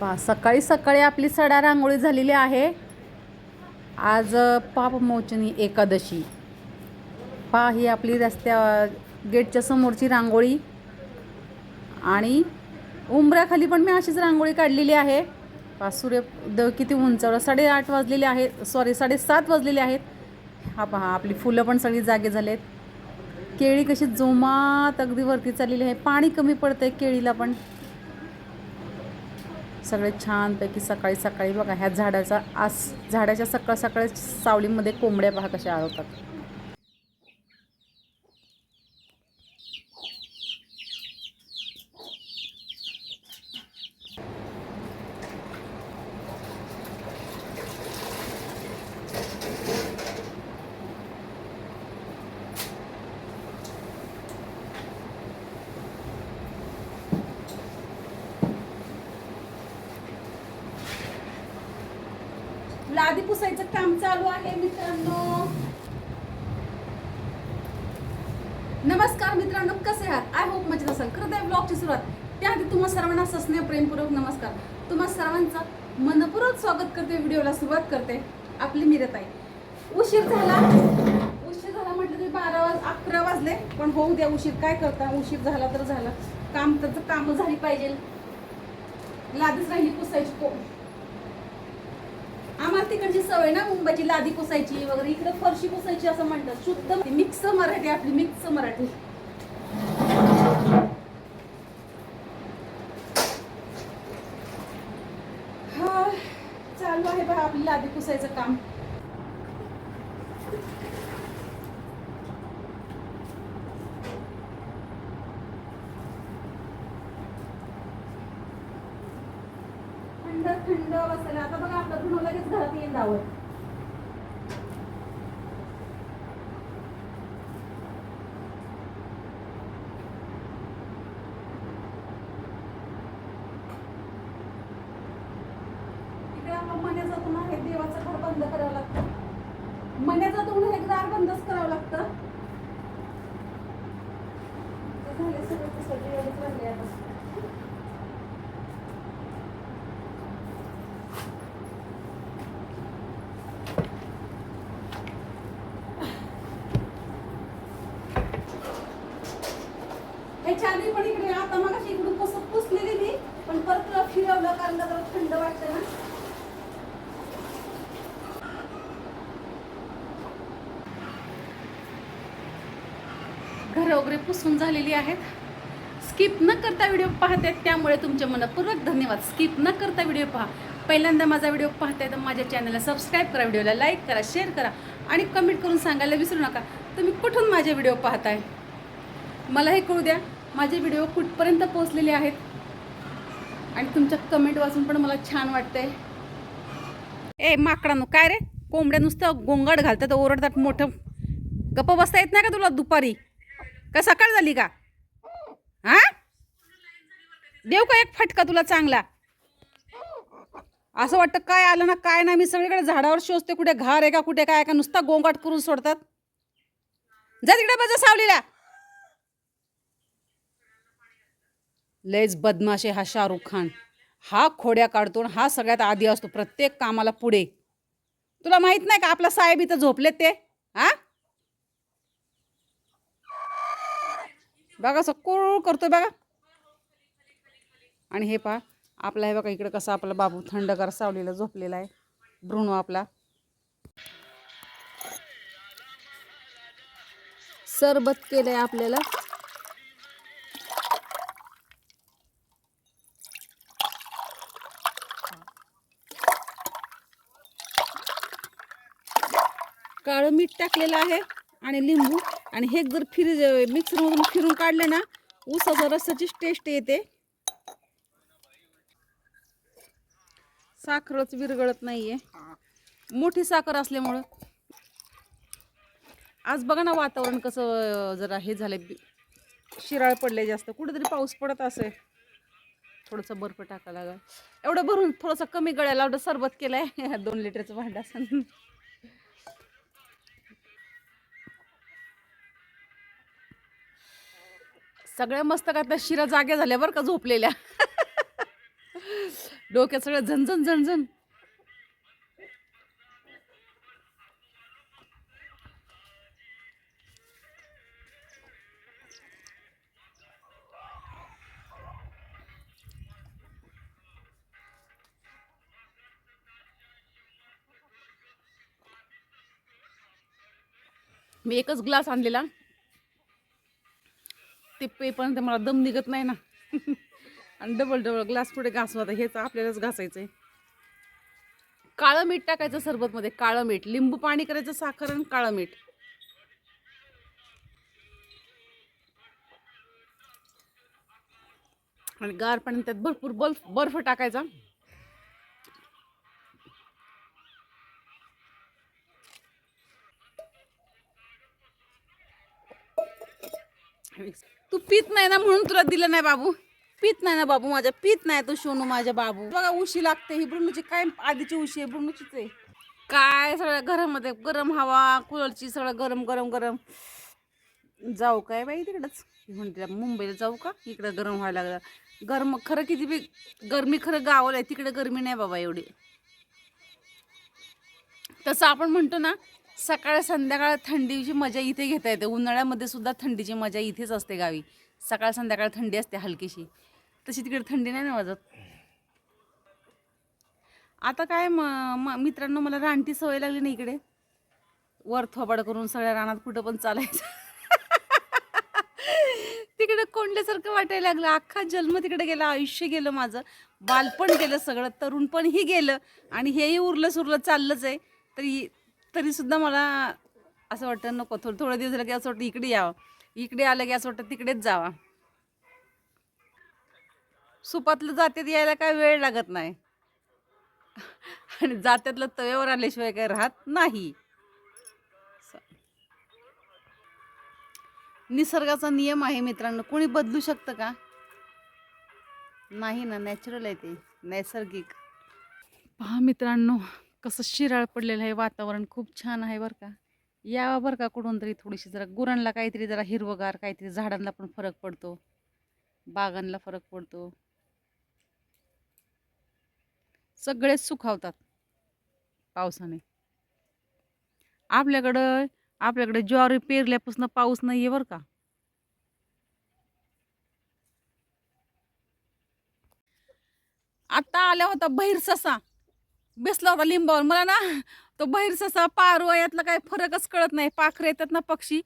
पहा सकाळी सकाळी आपली सडा रांगोळी झालेली आहे. आज पापमोचनी एकादशी. पहा ही आपली रस्त्या गेटच्या समोरची रांगोळी. आणि उंबऱ्याखाली पण मी अशीच रांगोळी काढलेली आहे. पा सूर्य द किती उंचावर साडेआठ वाजलेले आहेत. सॉरी साडेसात वाजलेले आहेत. हा पहा आपली फुलं पण सगळी जागे झालेत. केळी कशी जोमात अगदी वरती चाललेली आहे. पाणी कमी पडतं आहे केळीला पण. सगळे छानपैकी सकाळी सकाळी बघा ह्या झाडाचा आस झाडाच्या सकाळ सकाळी सावलीमध्ये कोंबड्या पहा कशा आळवतात. लादी पुसायचं काम चालू आहे मित्रांनो. नमस्कार मित्रांनो कसे आहात? आय होप मजेत असाल. खरं तर ब्लॉगची सुरुवात. त्याआधी तुम्हा सर्वांना सस्नेह प्रेमपूर्वक नमस्कार. तुम्हा सर्वांचं मनपूर्वक स्वागत करते व्हिडिओला सुरुवात करते. आपली मिरत आहे उशीर झाला. उशीर झाला म्हटलं तरी बारा वाज अकरा वाजले पण होऊ द्या उशीर काय करता? उशीर झाला तर झाला. काम त्याचं कामं झाली पाहिजे. लादीच राहिली पुसायची कोण? आम्हाला तिकडची सवय ना मुंबईची लादी पुसायची वगैरे इकडे फरशी पुसायची असं म्हणतात. शुद्ध मिक्स मराठी आपली मिक्स मराठी. हा चालू आहे बघा आपली लादी पुसायचं काम थंड थंड बसायला आता बघा आपलं धुणं लगेच घरात येईल धावत इकडे आपलं मण्याचा धुणं आहे देवाचं घर बंद करावं लागतं. मण्याचा धुणं हे दार बंदच करावं लागतं. ते झाले सगळं पुसायचे एवढेच राहिले आता ह्याच्या आधी पण इकडे आता मग अशी इकडून कसं पुसलेली मी पण परत तुला फिरवलं कारण का जरा थंड वाटतं ना घरं वगैरे पुसून झालेली आहेत. स्किप न करता व्हिडिओ पाहतायत त्यामुळे तुमचे मनपूर्वक धन्यवाद. स्किप न करता व्हिडिओ पहा. पहिल्यांदा माझा व्हिडिओ पाहताय तर माझ्या चॅनलला सबस्क्राईब करा व्हिडिओला लाईक करा शेअर करा आणि कमेंट करून सांगायला विसरू नका. तुम्ही कुठून माझे व्हिडिओ पाहताय? मला हे कळू द्या माझे व्हिडिओ कुठपर्यंत पोहोचलेले आहेत? आणि तुमच्या कमेंट वाचून पण मला छान वाटतंय. ए माकडानो काय रे? कोंबड्या नुसतं गोंगाट घालतात ओरडतात मोठं. गप्प बसता येत नाही का तुला दुपारी? का सकाळ झाली का? हा? देऊ का एक फटका तुला चांगला? असं वाटतं काय आलं ना काय नाही मी सगळीकडे झाडावर शोधते कुठे घार आहे का कुठे काय का नुसता गोंगाट करून सोडतात. जा तिकडे बजा सावलीला. लयच बदमाशे हा शाहरुख खान. हा खोड्या काढतो हा सगळ्यात आधी असतो प्रत्येक कामाला पुढे. तुला माहीत नाही का आपला साहेब इथं झोपलेत ते हा बघा सकोळ करतोय बघा. आणि हे पहा आपला हे बघा इकडे कसं आपला बाबू थंडगार सावलीला झोपलेला आहे. भ्रूण आपला. सरबत केलंय आपल्याला. काळं मीठ टाकलेलं आहे आणि लिंबू. आणि हे जर फिर मिक्सरमधून फिरून काढले ना ऊसाच्या रसाचीच टेस्ट येते. साखरच विरगळत नाहीये. मोठी साखर असल्यामुळं. आज बघा ना वातावरण कसं जरा हे झालंय. शिराळ पडले जास्त. कुठेतरी पाऊस पडत असेल. थोडंसं बर्फ टाकायला लागेल. एवढं भरून थोडंसं कमी गळ्याला एवढं सरबत केलंय. दोन लिटरचं भांडं असं. सगळ्या मस्तकातल्या शिरा जाग्या झाल्या बरं का झोपलेल्या. डोक्यात सगळं झणझण झणझण. मी एकच ग्लास आणलेला. ते पेपर्यंत मला दम निघत नाही ना. आणि डबल डबल ग्लास पुढे घासू आता हेच आपल्यालाच आहे काळं मीठ टाकायचं सरबतमध्ये काळं मीठ. लिंबू पाणी करायचं साखर आणि काळं मीठ. आणि गार पाणी त्यात भरपूर बर्फ बर्फ टाकायचा. तू पित नाही ना म्हणून तुला दिलं नाही बाबू. पित नाही ना बाबू माझ्या पित नाही तू सोनू माझ्या बाबू. बघा उशी लागते ही ब्रुनूची काय आधीची उशी आहे ब्रुनूचीच आहे. काय सगळ्या घरामध्ये गरम हवा कुलरची सगळं गरम गरम गरम. जाऊ काय बाई तिकडंच? म्हणते मुंबईला जाऊ का? इकडं गरम व्हायला लागलं. गरम खरं किती बी गरमी खरं गावाला आहे तिकडे गरमी नाही बाबा एवढी. तसं आपण म्हणतो ना सकाळ संध्याकाळ थंडीची मजा इथे घेता येते. उन्हाळ्यामध्ये सुद्धा थंडीची मजा इथेच असते गावी. सकाळ संध्याकाळ थंडी असते हलकीशी. तशी तिकडे थंडी नाही ना वाजत? आता काय म म- मित्रांनो मला रानटी सवय लागली ना इकडे. वर थोबाड करून सगळ्या रानात कुठं पण चालायचं. तिकडे कोंडल्यासारखं वाटायला लागलं. अख्खा जन्म तिकडे गेला आयुष्य गेलं माझं. बालपण गेलं सगळं तरुणपणही गेलं आणि हेही उरलं सुरलं चाललंच आहे. तरी तरी सुद्धा मला असं वाटतं नको थोडं थोडं दिवस झालं की असं वाटतं इकडे यावं. इकडे आलं की असं वाटतं तिकडेच जावा. सुपातलं जात्यात यायला काय वेळ लागत नाही. आणि जात्यातलं तव्यावर आल्याशिवाय काय राहत नाही. निसर्गाचा नियम आहे मित्रांनो. कोणी बदलू शकतं का? नाही ना नॅचरल आहे ते. नैसर्गिक. पहा मित्रांनो कसं शिराळ पडलेलं आहे वातावरण खूप छान आहे बरं का. यावा बरं का कुठून तरी थोडीशी जरा गुरांना काहीतरी जरा हिरवगार काहीतरी झाडांना पण फरक पडतो. बागांना फरक पडतो. सगळेच सुखावतात पावसाने. आपल्याकडं आपल्याकडे ज्वारी पेरल्यापासून पाऊस नाही आहे बरं का. आता आला होता बहिर ससा. बेसला होता लिंबावर. मला ना तो बहिर ससा पारवा यातला काही फरकच कळत नाही. पाखरे येतात ना पक्षी.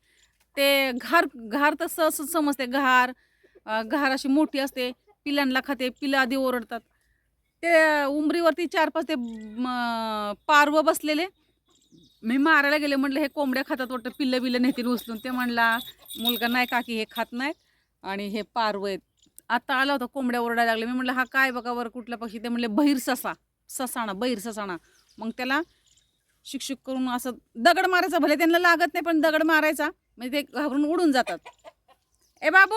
ते घार घार तर सहज समजते. घार घार अशी मोठी असते. पिलांना खाते. पिलं आधी ओरडतात. ते उमरीवरती चार पाच ते म, पारवं बसलेले. मी मारायला गेले. म्हटलं हे कोंबड्या खातात वाटतं. पिल्लं बिल्लं नेतील उचलून. ते म्हणला मुलगा नाही काकी हे खात नाहीत. आणि हे पारवं आहेत. आता आला होता. कोंबड्या ओरडायला लागले. मी म्हटलं हा काय बघा बरं कुठला पक्षी? ते म्हणले बहिर ससा. ससाणा बहिर ससाणा. मग त्याला शिक्षक करून असं दगड मारायचा भले त्यांना लागत नाही पण दगड मारायचा. म्हणजे ते घाबरून उडून जातात. ए बाबू!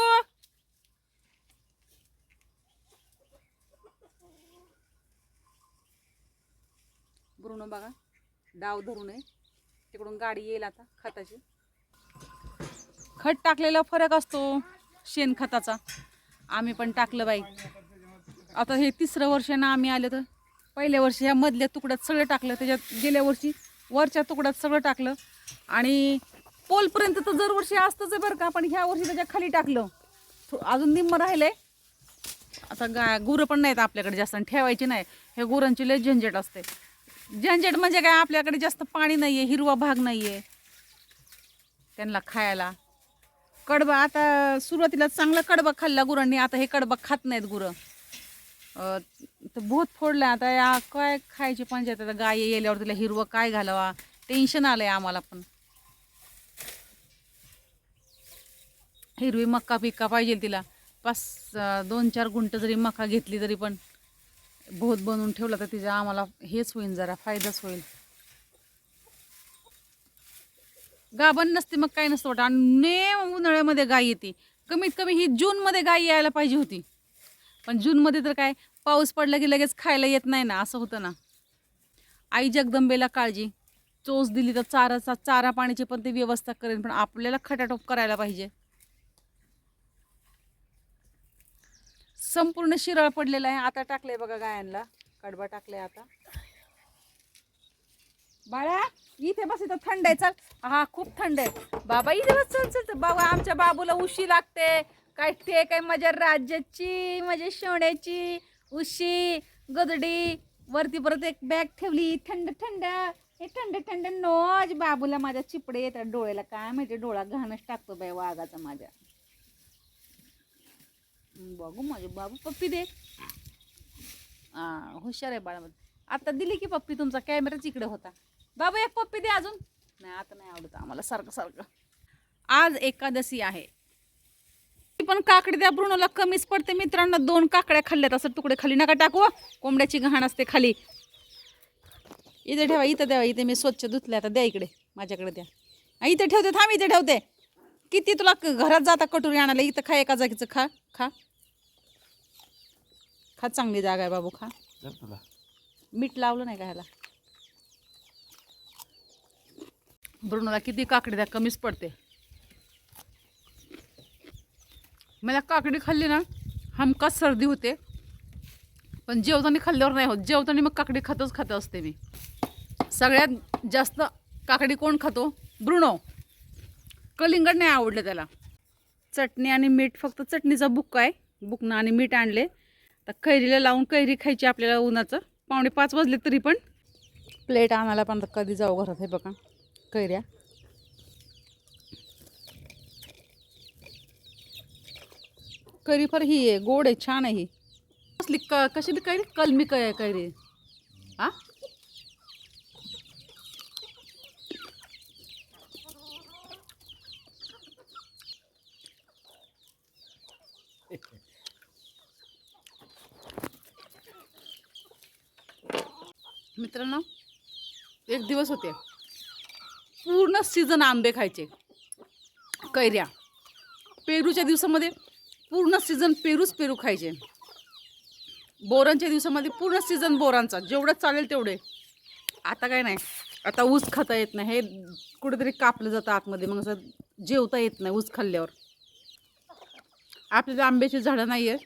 ब्रुनो बघा डाव धरू नये. तिकडून गाडी येईल आता खताची. खत टाकलेला फरक असतो शेणखताचा. आम्ही पण टाकलं बाई. आता हे तिसरं वर्ष ना आम्ही आलो तर पहिल्या वर्षी ह्या मधल्या तुकड्यात सगळं टाकलं त्याच्यात गेल्या वर्षी वरच्या तुकड्यात सगळं टाकलं. आणि पोलपर्यंत तर दरवर्षी असतंच आहे बरं का पण ह्या वर्षी त्याच्याखाली टाकलं. थो- अजून निम्म राहिलंय. आता गा गुरं पण नाहीत आपल्याकडे जास्त आणि ठेवायची नाही. हे गुरांची लय झंझट असते. झंझट म्हणजे काय आपल्याकडे जास्त पाणी नाही आहे हिरवा भाग नाही आहे त्यांना खायला. कडबा आता सुरुवातीला चांगला कडबा खाल्ला गुरांनी आता हे कडबा खात नाहीत गुरं. तर बहुत फोडलं आता. या काय खायची पंचायत आता गाय येल्यावर तिला हिरवं काय घालावा? टेन्शन आलंय आम्हाला पण. हिरवी मक्का पिक्का पाहिजे तिला. पाच दोन चार गुंट जरी मका घेतली तरी पण बहुत बनवून ठेवला तर तिचा आम्हाला हेच होईल जरा फायदाच होईल. गाभण नसते मग काय नसतं वाटत. आणि उन्हाळ्यामध्ये गाय येते. कमीत कमी ही जूनमध्ये गाय यायला पाहिजे होती. पण जूनमध्ये तर काय पाऊस पडला की लगेच खायला येत नाही ना असं होतं ना. आई जगदंबेला काळजी. चोच दिली तर चाराचा चारा पाण्याची पण ती व्यवस्था करेन पण आपल्याला खटाटोप करायला पाहिजे. संपूर्ण शिरळ पडलेला आहे. आता टाकलंय बघा गायांना कडबा टाकलाय आता. बाळा इथे बस इथं थंड आहे. चल. हा खूप थंड आहे. बाबा इथे बस चल चल बाबा आमच्या बाबूला उशी लागते. काय ते काय माझ्या राज्याची माझ्या शेवण्याची. उशी गदडी वरती परत एक बॅग ठेवली थंड थंड. हे थंड थंड नॉज बाबूला माझ्या चिपडे येतात डोळ्याला. काय माहिती डोळा घाणच टाकतो बाई वाघाचा माझ्या. बघू माझे बाबू पप्पी दे. हा हुशार आहे बाळा आता दिली की पप्पी तुमचा कॅमेराच इकडे होता. बाबा एक पप्पी दे अजून. नाही आता नाही आवडत आम्हाला. सारखं सारखं. आज एकादशी आहे. पण काकडी त्या ब्रुणोला कमीच पडते मित्रांनो. दोन काकड्या खाल्ल्यात असं तुकडे खाली नका टाकू. कोंबड्याची घाण असते खाली. इथे ठेवा इथं द्यावा इथे मी स्वच्छ धुतले आता द्या इकडे माझ्याकडे द्या. इथे ठेवते थांब इथे ठेवते. किती तुला घरात जाता कटोरी आणायला इथं खा एका जागीचं खा खा. खा चांगली जागा आहे बाबू खा. तुला. मीठ लावलं नाही का ह्याला? किती काकडी द्या कमीच पडते. मला काकडी खाल्ली ना हमखास सर्दी होते. पण जेवताना खाल्ल्यावर नाही होत. जेवताना मग काकडी खातच खात असते मी. सगळ्यात जास्त काकडी कोण खातो? ब्रुणो कलिंगड नाही आवडलं त्याला. चटणी आणि मीठ फक्त चटणीचा बुक्का आहे. बुकणं आणि मीठ आणले. तर कैरीला लावून कैरी खायची आपल्याला उन्हाचं. पावणे पाच वाजले तरी पण. प्लेट आणायला पण कधी जाऊ घरात हे बघा. कैऱ्या. कैरी फार ही आहे गोड आहे छान आहे ही. कसली क कशी कैरी कलमी कै कैरी. हा मित्रांनो एक दिवस होते. पूर्ण सीझन आंबे खायचे. कैऱ्या. पेरूच्या दिवसामध्ये पूर्ण सीझन पेरूच पेरू खायचे. बोरांच्या दिवसामध्ये पूर्ण सीझन बोरांचा जेवढं चालेल तेवढे. आता काय नाही आता ऊस खाता येत नाही हे कुठेतरी कापलं जातं आतमध्ये मग असं जेवता येत नाही ऊस खाल्ल्यावर. आपल्याला आंब्याची झाडं नाही आहे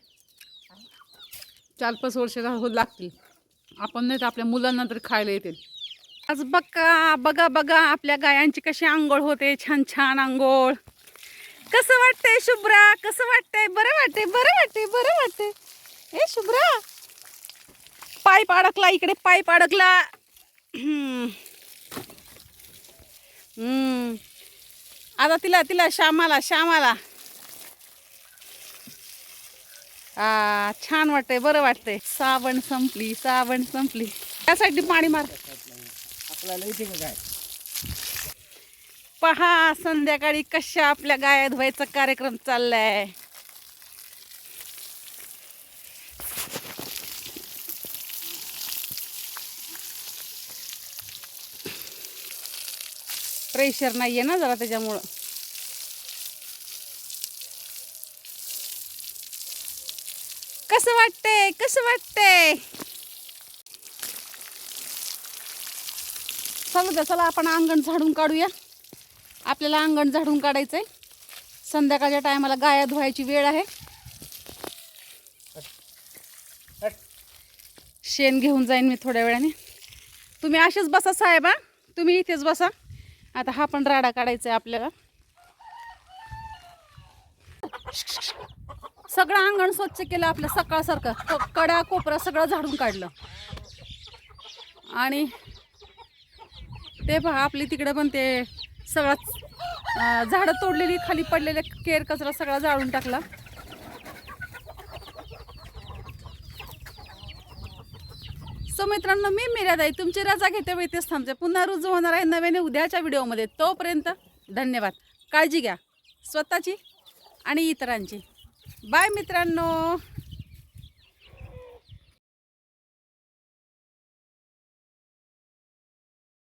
चार पाच वर्ष हो लागतील. आपण नाही तर आपल्या मुलांना तर खायला येतील. आज बघा बघा बघा आपल्या गायांची कशी आंघोळ होते छान छान आंघोळ. कसं वाटतंय शुभ्रा? कसं वाटतंय? बरं वाटतंय बरं वाटतंय बरं वाटतंय. ए शुभ्रा! पाईप अडकला इकडे पाईप अडकला आता तिला तिला श्यामाला श्यामाला. आ छान वाटतंय बरं वाटतंय. सावण संपली सावण संपली. त्यासाठी पाणी मार. आपल्याला इथे काय पहा संध्याकाळी कशा आपल्या गाया धुवायचा कार्यक्रम चाललाय. प्रेशर नाहीये ना जरा त्याच्यामुळं. कसं वाटतंय? कसं वाटतंय? चला चला आपण अंगण झाडून काढूया. आपल्याला अंगण झाडून काढायचं आहे संध्याकाळच्या टायमाला गाया धुवायची वेळ आहे. शेण घेऊन जाईन मी थोड्या वेळाने. तुम्ही असेच बसा साहेबा तुम्ही इथेच बसा. आता हा पण राडा काढायचा आहे आपल्याला. सगळं अंगण स्वच्छ केलं आपलं सकाळसारखं. कडा कोपरा सगळं झाडून काढलं. आणि ते पहा आपली तिकडं पण ते सगळं झाडं तोडलेली खाली पडलेले केर कचरा सगळा जाळून टाकला. सो मित्रांनो मी मीरादाई तुमची रजा घेते वेळेस थांबते. पुन्हा रुजू होणार आहे नव्याने उद्याच्या व्हिडिओमध्ये. तोपर्यंत धन्यवाद. काळजी घ्या. स्वतःची आणि इतरांची. बाय मित्रांनो.